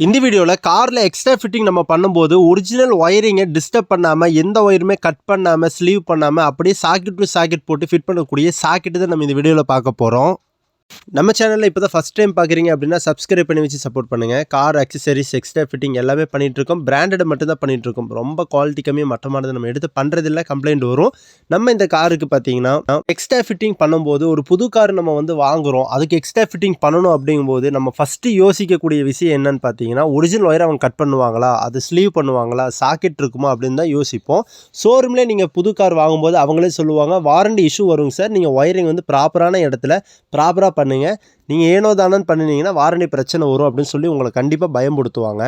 இந்த வீடியோவில் காரில் எக்ஸ்ட்ரா ஃபிட்டிங் நம்ம பண்ணும்போது ஒரிஜினல் ஒயரிங்கை டிஸ்டர்ப் பண்ணாமல் எந்த ஒயருமே கட் பண்ணாமல் ஸ்லீவ் பண்ணாமல் அப்படியே சாக்கெட் டு சாக்கெட் போட்டு ஃபிட் பண்ணக்கூடிய சாக்கெட்டு தான் நம்ம இந்த வீடியோவில் பார்க்க போகிறோம் நம்ம சேனலில் இப்போ தான் ஃபஸ்ட் டைம் பார்க்குறீங்க அப்படின்னா சப்ஸ்கிரைப் பண்ணி வச்சு சப்போர்ட் பண்ணுங்கள் கார் அக்சசரிஸ் எக்ஸ்ட்ரா ஃபிட்டிங் எல்லாமே பண்ணிகிட்ருக்கோம் பிராண்டட் மட்டும் தான் பண்ணிகிட்ருக்கோம் இருக்கோம் ரொம்ப குவாலிட்டி கம்மியாக மட்டமானது நம்ம எடுத்து பண்ணுறதில்ல கம்ப்ளைண்ட் வரும். நம்ம இந்த காருக்கு பார்த்தீங்கன்னா எக்ஸ்ட்ரா ஃபிட்டிங் பண்ணும்போது ஒரு புது கார் நம்ம வந்து வாங்குகிறோம் அதுக்கு எக்ஸ்ட்ரா ஃபிட்டிங் பண்ணணும் அப்படிங்கும்போது நம்ம ஃபஸ்ட்டு யோசிக்கக்கூடிய விஷயம் என்னன்னு பார்த்தீங்கன்னா ஒரிஜினல் ஒயர் அவங்க கட் பண்ணுவாங்களா? அது ஸ்லீவ் பண்ணுவாங்களா? சாக்கெட் இருக்குமா? அப்படின்னு தான் யோசிப்போம். ஷோரூம்லேயே நீங்கள் புது கார் வாங்கும்போது அவங்களே சொல்லுவாங்க வாரண்டி இஷ்யூ வருங்க சார் நீங்கள் ஒயரிங் வந்து ப்ராப்பரான இடத்துல ப்ராப்பராக பண்ணுங்கள் நீங்கள் ஏனோ தானோன்னு பண்ணினீங்கன்னா வாரண்டி பிரச்சனை வரும் அப்படின்னு சொல்லி உங்களை கண்டிப்பாக பயன்படுத்துவாங்க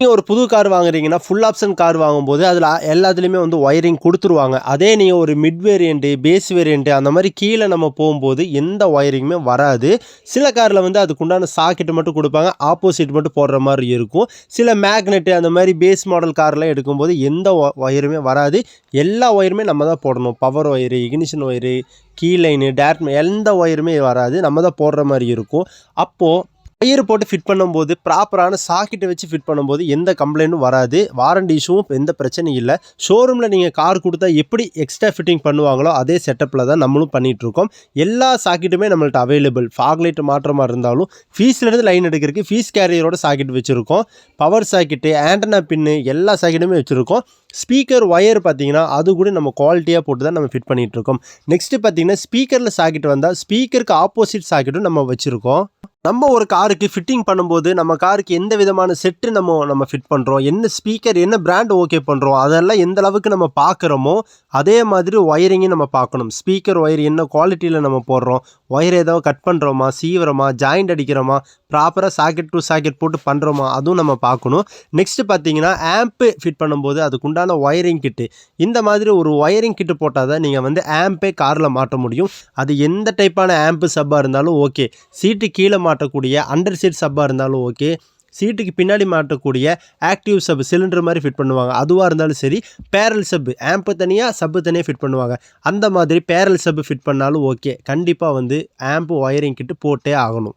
நீங்கள் ஒரு புது கார் வாங்குறீங்கன்னா ஃபுல் ஆப்ஷன் கார் வாங்கும்போது அதில் எல்லாத்துலேயுமே வந்து ஒயரிங் கொடுத்துருவாங்க. அதே நீங்கள் ஒரு மிட் வேரியண்ட்டு பேஸ் வேரியண்ட்டு அந்த மாதிரி கீழே நம்ம போகும்போது எந்த ஒயரிங்குமே வராது. சில காரில் வந்து அதுக்குண்டான சாக்கெட்டு மட்டும் கொடுப்பாங்க ஆப்போசிட் மட்டும் போடுற மாதிரி இருக்கும். சில மேக்னெட்டு அந்த மாதிரி பேஸ் மாடல் கார்லாம் எடுக்கும்போது எந்த ஒயருமே வராது. எல்லா ஒயருமே நம்ம தான் போடணும். Power wire ignition wire key line direct எந்த ஒயருமே வராது. நம்ம தான் போடுற மாதிரி இருக்கும். அப்போது ஒயர் போட்டு ஃபிட் பண்ணும்போது ப்ராப்பரான சாக்கெட்டை வச்சு ஃபிட் பண்ணும்போது எந்த கம்ப்ளைண்ட்டும் வராது. வாரண்டி இஷ்யூவும் எந்த பிரச்சனையும் இல்லை. ஷோரூமில் நீங்கள் கார் கொடுத்தா எப்படி எக்ஸ்ட்ரா ஃபிட்டிங் பண்ணுவாங்களோ அதே செட்டப்பில் தான் நம்மளும் பண்ணிகிட்ருக்கோம் எல்லா சாக்கெட்டுமே நம்மள்ட்ட அவைலபிள் ஃபாக்லைட் மாற்றமாக இருந்தாலும் ஃபீஸ்லேருந்து லைன் எடுக்கிறதுக்கு ஃபீஸ் கேரியரோட சாக்கெட் வச்சுருக்கோம். பவர் சாக்கெட்டு ஆண்டனா பின்னு எல்லா சாக்கெட்டுமே வச்சுருக்கோம். ஸ்பீக்கர் ஒயர் பார்த்தீங்கன்னா அது கூட நம்ம குவாலிட்டியாக போட்டு தான் நம்ம ஃபிட் பண்ணிகிட்ருக்கோம் நெக்ஸ்ட்டு பார்த்தீங்கன்னா ஸ்பீக்கரில் சாக்கெட் வந்தால் ஸ்பீக்கருக்கு ஆப்போசிட் சாக்கெட்டும் நம்ம வச்சுருக்கோம். நம்ம ஒரு காருக்கு ஃபிட்டிங் பண்ணும்போது நம்ம காருக்கு எந்த விதமான செட்டு நம்ம நம்ம ஃபிட் பண்ணுறோம் என்ன ஸ்பீக்கர் என்ன பிராண்ட் ஓகே பண்ணுறோம் அதெல்லாம் எந்த அளவுக்கு நம்ம பார்க்குறோமோ அதே மாதிரி ஒயரிங்கும் நம்ம பார்க்கணும் ஸ்பீக்கர் ஒயர் என்ன குவாலிட்டியில் நம்ம போடுறோம்? ஒயர் ஏதோ கட் பண்ணுறோமா சீவிரமா ஜாயிண்ட் அடிக்கிறோமா? ப்ராப்பராக சாக்கெட் டு சாக்கெட் போட்டு பண்ணுறோமா அதுவும் நம்ம பார்க்கணும் நெக்ஸ்ட்டு பார்த்தீங்கன்னா ஆம்ப்பு ஃபிட் பண்ணும்போது அதுக்குண்டான ஒயரிங் கிட்டு இந்த மாதிரி ஒரு ஒயரிங் கிட்டு போட்டால் தான் நீங்கள் வந்து ஆம்பே காரில் மாட்ட முடியும். அது எந்த டைப்பான ஆம்பு சப்பாக இருந்தாலும் ஓகே சீட்டு கீழே மாட்டக்கூடிய அண்டர் சீட் சப்பாக இருந்தாலும் ஓகே சீட்டுக்கு பின்னாடி மாட்டக்கூடிய ஆக்டிவ் சப் சிலிண்டர் மாதிரி ஃபிட் பண்ணுவாங்க. அதுவாக இருந்தாலும் சரி பேரல் சப்பு ஆம்பு தனியாக சப்பு தனியாக ஃபிட் பண்ணுவாங்க. அந்த மாதிரி பேரல் சப்பு ஃபிட் பண்ணாலும் ஓகே கண்டிப்பாக வந்து ஆம்பு ஒயரிங் கிட்டு போட்டே ஆகணும்.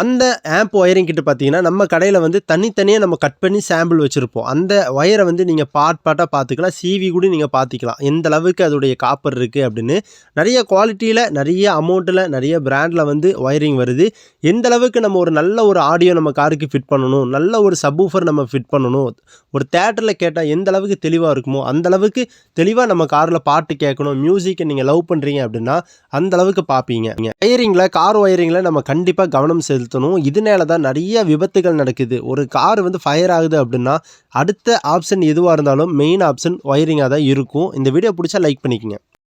அந்த ஆம்ப் ஒயரிங் கிட்ட பார்த்தீங்கன்னா நம்ம கடையில் வந்து தனித்தனியாக நம்ம கட் பண்ணி சாம்பிள் வச்சுருப்போம். அந்த ஒயரை வந்து நீங்கள் பார்ட் பார்ட்டாக பார்த்துக்கலாம் சிவி கூட நீங்கள் பார்த்துக்கலாம் எந்த அளவுக்கு அதோடைய காப்பர் இருக்குது அப்படின்னு. நிறைய குவாலிட்டியில் நிறைய அமௌண்ட்டில் நிறைய பிராண்டில் வந்து ஒயரிங் வருது. எந்த அளவுக்கு நம்ம ஒரு நல்ல ஒரு ஆடியோ நம்ம காருக்கு ஃபிட் பண்ணணும் நல்ல ஒரு சப்வூஃபர் நம்ம ஃபிட் பண்ணணும் ஒரு தேட்டரில் கேட்டால் எந்த அளவுக்கு தெளிவாக இருக்குமோ அந்த அளவுக்கு தெளிவாக நம்ம காரில் பாட்டு கேட்கணும் மியூசிக்கை நீங்கள் லவ் பண்ணுறீங்க அப்படின்னா அந்த அளவுக்கு பார்ப்பீங்க ஒயரிங்கில் கார் ஒயரிங்கில் நம்ம கண்டிப்பாக கவனம் நிறுத்தணும். இதனால தான் நிறைய விபத்துகள் நடக்குது. ஒரு கார் வந்து ஃபயர் ஆகுது அப்படின்னா அடுத்த ஆப்ஷன் எதுவாக இருந்தாலும் மெயின் ஆப்ஷன் ஒயரிங்காக தான் இருக்கும். இந்த வீடியோ பிடிச்சா லைக் பண்ணிக்கங்க.